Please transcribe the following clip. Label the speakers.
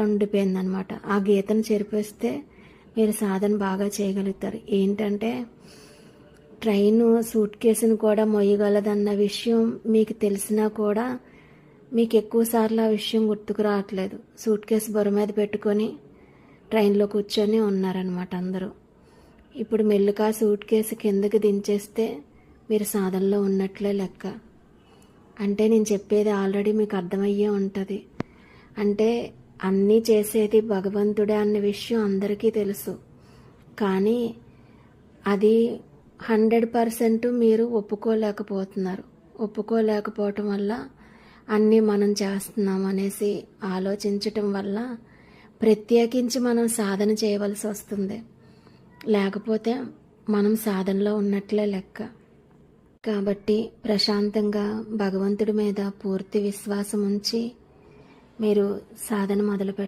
Speaker 1: ఉండిపోయిందనమాట ఆ గీతను చేరిపోస్తే మీరు సాధన బాగా చేయగలుగుతారు. ఏంటంటే ట్రైన్ సూట్ కేసును కూడా మొయ్యగలదన్న విషయం మీకు తెలిసినా కూడా మీకు ఎక్కువ సార్లు ఆ విషయం గుర్తుకు రావట్లేదు. సూట్ కేసు బొర మీద పెట్టుకొని ట్రైన్లో కూర్చొని ఉన్నారనమాట అందరూ. ఇప్పుడు మెల్లుగా సూట్ కేసు కిందకి దించేస్తే మీరు సాధనలో ఉన్నట్లే లెక్క. అంటే నేను చెప్పేది ఆల్రెడీ మీకు అర్థమయ్యే ఉంటుంది. అంటే అన్నీ చేసేది భగవంతుడే అన్న విషయం అందరికీ తెలుసు. కానీ అది హండ్రెడ్ పర్సెంట్ మీరు ఒప్పుకోలేకపోతున్నారు. ఒప్పుకోలేకపోవటం వల్ల అన్నీ మనం చేస్తున్నాం అనేసి ఆలోచించటం వల్ల ప్రత్యేకించి మనం సాధన చేయవలసి వస్తుంది. లేకపోతే మనం సాధనలో ఉన్నట్లే లెక్క. కాబట్టి ప్రశాంతంగా భగవంతుడి మీద పూర్తి విశ్వాసం ఉంచి మీరు సాధన మొదలుపెట్టారు